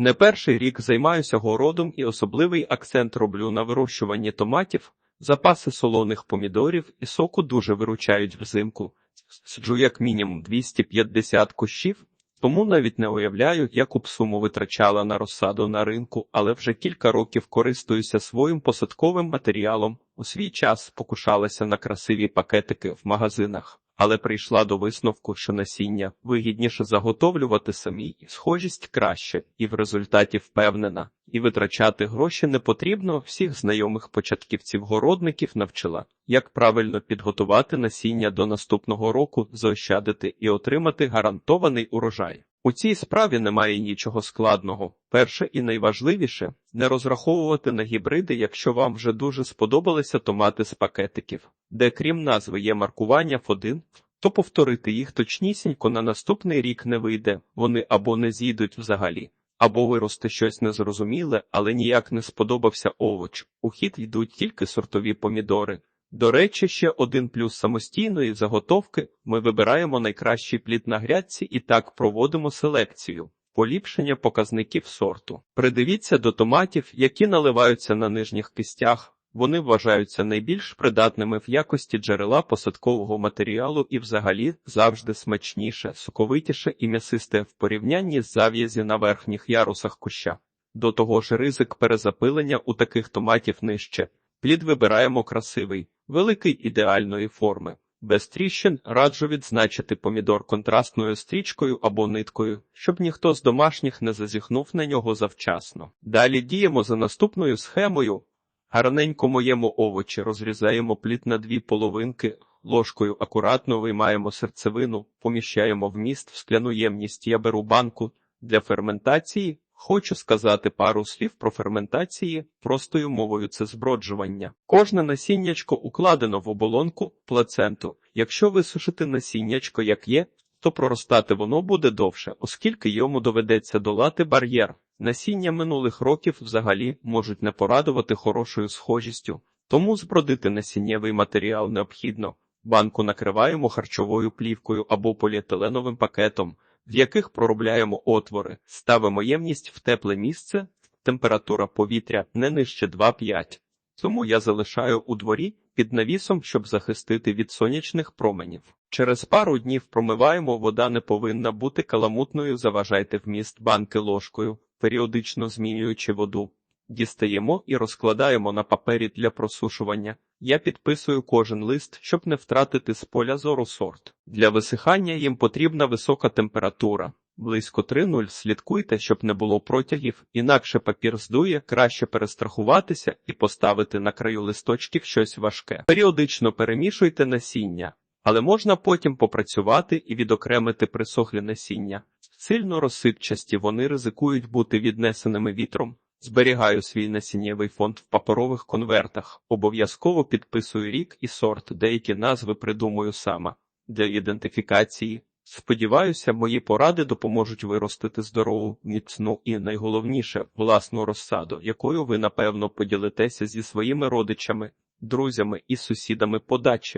Не перший рік займаюся городом і особливий акцент роблю на вирощуванні томатів. Запаси солоних помідорів і соку дуже виручають взимку. Сиджу як мінімум 250 кущів, тому навіть не уявляю, яку б суму витрачала на розсаду на ринку, але вже кілька років користуюся своїм посадковим матеріалом. У свій час покушалася на красиві пакетики в магазинах, але прийшла до висновку, що насіння вигідніше заготовлювати самі, схожість краще, і в результаті впевнена. І витрачати гроші не потрібно. Всіх знайомих початківців-городників навчила, як правильно підготувати насіння до наступного року, заощадити і отримати гарантований урожай. У цій справі немає нічого складного. Перше і найважливіше не розраховувати на гібриди, якщо вам вже дуже сподобалися томати з пакетиків, де крім назви є маркування F1, то повторити їх точнісінько на наступний рік не вийде, вони або не зійдуть взагалі. Або виросте щось незрозуміле, але ніяк не сподобався овоч. У хід йдуть тільки сортові помідори. До речі, ще один плюс самостійної заготовки ми вибираємо найкращий плід на грядці і так проводимо селекцію. Поліпшення показників сорту. Придивіться до томатів, які наливаються на нижніх кистях. Вони вважаються найбільш придатними в якості джерела посадкового матеріалу і взагалі завжди смачніше, соковитіше і м'ясисте в порівнянні з зав'язі на верхніх ярусах куща. До того ж, ризик перезапилення у таких томатів нижче. Плід вибираємо красивий, великий ідеальної форми. Без тріщин раджу відзначити помідор контрастною стрічкою або ниткою, щоб ніхто з домашніх не зазіхнув на нього завчасно. Далі діємо за наступною схемою. Гарненько моєму овочі розрізаємо плід на дві половинки, ложкою акуратно виймаємо серцевину, поміщаємо вміст в скляну ємність. Я беру банку для ферментації. Хочу сказати пару слів про ферментації, простою мовою це зброджування. Кожне насіннячко укладено в оболонку плаценту. Якщо висушити насіннячко як є, то проростати воно буде довше, оскільки йому доведеться долати бар'єр. Насіння минулих років взагалі можуть не порадувати хорошою схожістю, тому збродити насіннєвий матеріал необхідно. Банку накриваємо харчовою плівкою або поліетиленовим пакетом, в яких проробляємо отвори, ставимо ємність в тепле місце, температура повітря не нижче 2,5. Тому я залишаю у дворі під навісом, щоб захистити від сонячних променів. Через пару днів промиваємо, вода не повинна бути каламутною, заважайте вміст банки ложкою, періодично змінюючи воду. Дістаємо і розкладаємо на папері для просушування. Я підписую кожен лист, щоб не втратити з поля зору сорт. Для висихання їм потрібна висока температура. Близько 3.0 слідкуйте, щоб не було протягів, інакше папір здує, краще перестрахуватися і поставити на краю листочків щось важке. Періодично перемішуйте насіння, але можна потім попрацювати і відокремити присохлі насіння. Сильно розсипчасті вони ризикують бути віднесеними вітром. Зберігаю свій насіннєвий фонд в паперових конвертах, обов'язково підписую рік і сорт, деякі назви придумую сама для ідентифікації. Сподіваюся, мої поради допоможуть виростити здорову, міцну і найголовніше власну розсаду, якою ви напевно поділитеся зі своїми родичами, друзями і сусідами по дачі.